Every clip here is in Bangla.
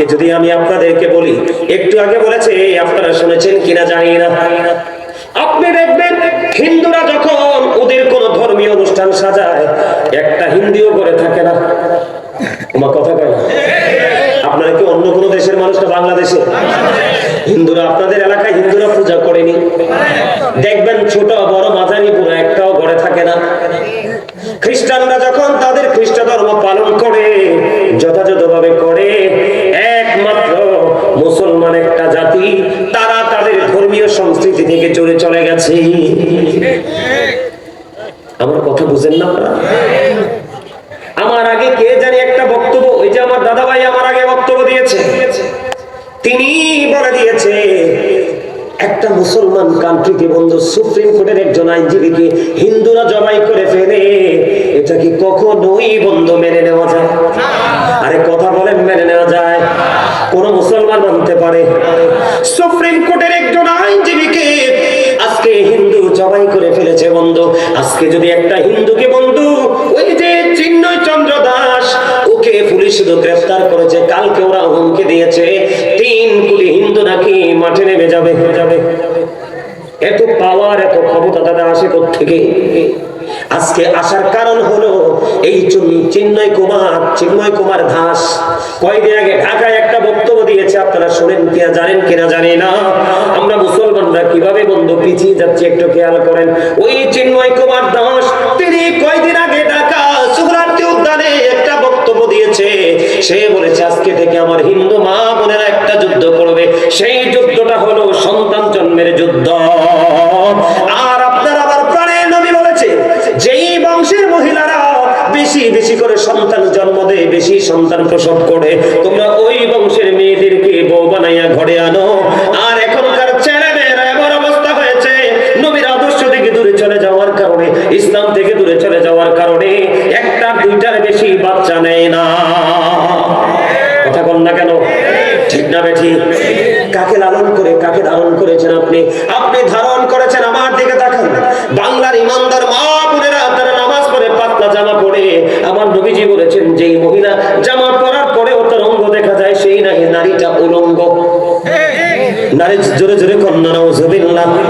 আজকে যদি আমি আপনাদেরকে বলি, একটু আগে বলেছে আপনারা শুনেছেন কিনা জানি না। আপনি দেখবেন, হিন্দুরা যখন ওদের কোন ধর্মীয় অনুষ্ঠান সাজায়, একটা হিন্দিও করে থাকে না। তোমার কথা কয়? আপনারা কি অন্য কোনো দেশের মানুষ না বাংলাদেশে? হিন্দুরা, আপনাদের এলাকায় হিন্দুরা পূজা করেনি। দেখবেন ছোট বড় মাঝারি থেকে চলে চলে গেছে। আমার কথা বুঝেন না আমার আগে কে জানি একটা বক্তব্য, ওই যে আমার দাদা ভাই আমার আগে বক্তব্য দিয়েছে। তিনি বলে দিয়েছে, একটা মুসলমান কান্ট্রিকে বন্ধু সুপ্রিম কোর্টের একজন আইনজীবীকে হিন্দুরা জবাই করে ফেলে, এটা কি কখনোই বন্ধ মেনে নেওয়া যায়? আরে কথা বলেন, মেনে নেওয়া যায়। কোন মুসলমান মানতে পারে? সুপ্রিম কোর্টের বন্ধু। আজকে যদি একটা হিন্দুকে বন্ধু, ওই যে চিন্ময় চন্দ্র দাস, ওকে পুলিশ শুধু গ্রেফতার করেছে, কালকে ওরা হুমকি দিয়েছে। তিন কোটি হিন্দু নাকি মাঠে নেমে যাবে? যাবে এত পাওয়ার এত ক্ষমতা দাদা আসে থেকে আজকে আসার কারণ হলো, এই চুন- চিন্ময় কুমার চিন্ময় কুমার দাস, কয়দিন আগে ঢাকায় একটা বক্তব্য দিয়েছে, আপনারা শোনেন কিনা, জানেন কিনা, জানি না। আমরা মুসলমানরা কীভাবে বন্ধু পিছিয়ে যাচ্ছি একটু খেয়াল করেন। ওই চিন্ময় কুমার দাস, তিনি কয়দিন আগে ঢাকা সুগ্রান্তি উদ্যানে একটা বক্তব্য দিয়েছে। সে বলেছে, আজকে থেকে আমার হিন্দু মা বোনেরা একটা যুদ্ধ করবে। সেই যুদ্ধটা হলো সন্তান জন্মের যুদ্ধ। আর আপনার আবার প্রাণের নবী বলেছে, যেই বংশের মহিলারা বেশি বেশি করে সন্তান জন্ম দেয়, বেশি সন্তান প্রসব করে, তোমরা ওই বংশের মেয়েদেরকে বউ বানাইয়া ঘরে আনো। দূরে চলে যাওয়ার কারণে একটা দুইটার বেশি বাচ্চা নেয় না। কথা কন না কেন? ঠিক না বেঠি? কাকে লালন করে, কাকে ধারণ করেছেন আপনি? আপনি ধারণ করেছেন আমার দিকে তাকান। বাংলার ইমানদার মা বোনেরা তারা নামাজ পড়ে, পাতলা জামা পরে। আমার নবীজি বলেছেন যে মহিলা জামা পরার পরেও তার অঙ্গ দেখা যায়, সেই নাকি নারীটা উলঙ্গ। নারী জোরে জোরে কন্যা নজবিল্লাহ আপনার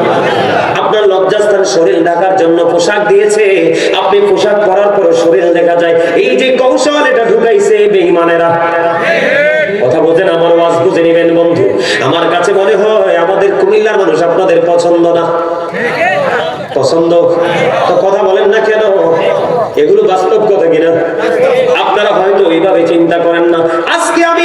লজ্জাস্থান শরীর ঢাকার জন্য পোশাক দিয়েছে। আপনি পোশাক পরার পরে শরীর দেখা যায়। এই যে কৌশল, এটা ঢুকাইছে বেঈমানেরা। কথা বোঝেন আমার ওয়াজ বুঝে নেবেন বন্ধু। আমার কাছে মনে হয় আমাদের কুমিল্লার মানুষ আপনাদের পছন্দ না। পছন্দ? তো কথা বলেন না কেন? এগুলো বাস্তব কথা কিনা? আপনারা হয়তো এইভাবে চিন্তা করেন না। আজকে আমি